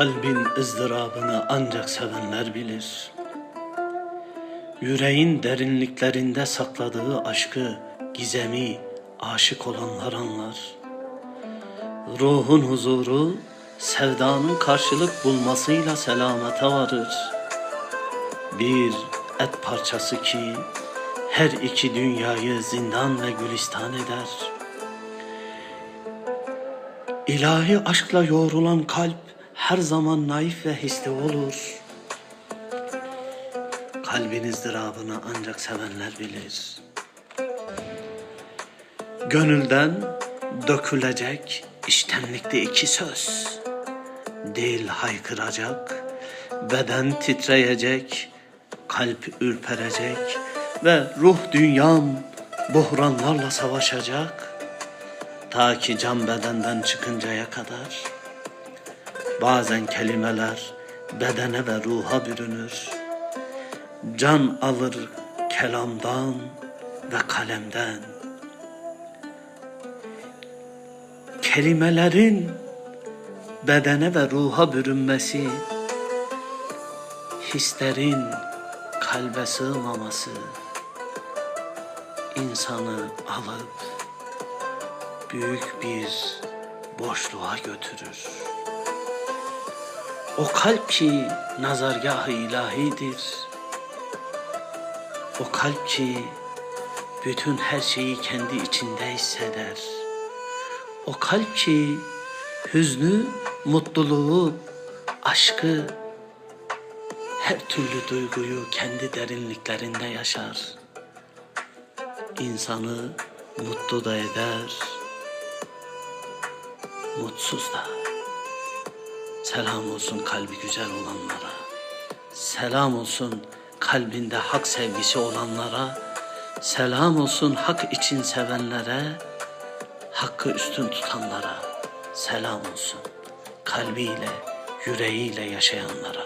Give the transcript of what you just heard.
Kalbin ızdırabını ancak sevenler bilir. Yüreğin derinliklerinde sakladığı aşkı, gizemi aşık olanlar anlar. Ruhun huzuru, sevdanın karşılık bulmasıyla selamete varır. Bir et parçası ki her iki dünyayı zindan ve gülistan eder. İlahi aşkla yoğrulan kalp her zaman naif ve hisli olur. Kalbin ızdırabını ancak sevenler bilir. Gönülden dökülecek iştenlikte iki söz. Dil haykıracak, beden titreyecek, kalp ürperecek ve ruh dünyam buhranlarla savaşacak. Ta ki can bedenden çıkıncaya kadar. Bazen kelimeler bedene ve ruha bürünür. Can alır kelamdan ve kalemden. Kelimelerin bedene ve ruha bürünmesi, hislerin kalbe sığmaması insanı alıp büyük bir boşluğa götürür. O kalp ki nazargah-ı ilahidir. O kalp ki bütün her şeyi kendi içinde hisseder. O kalp ki hüznü, mutluluğu, aşkı, her türlü duyguyu kendi derinliklerinde yaşar. İnsanı mutlu da eder, mutsuz da. Selam olsun kalbi güzel olanlara. Selam olsun kalbinde hak sevgisi olanlara. Selam olsun hak için sevenlere. Hakkı üstün tutanlara. Selam olsun kalbiyle, yüreğiyle yaşayanlara.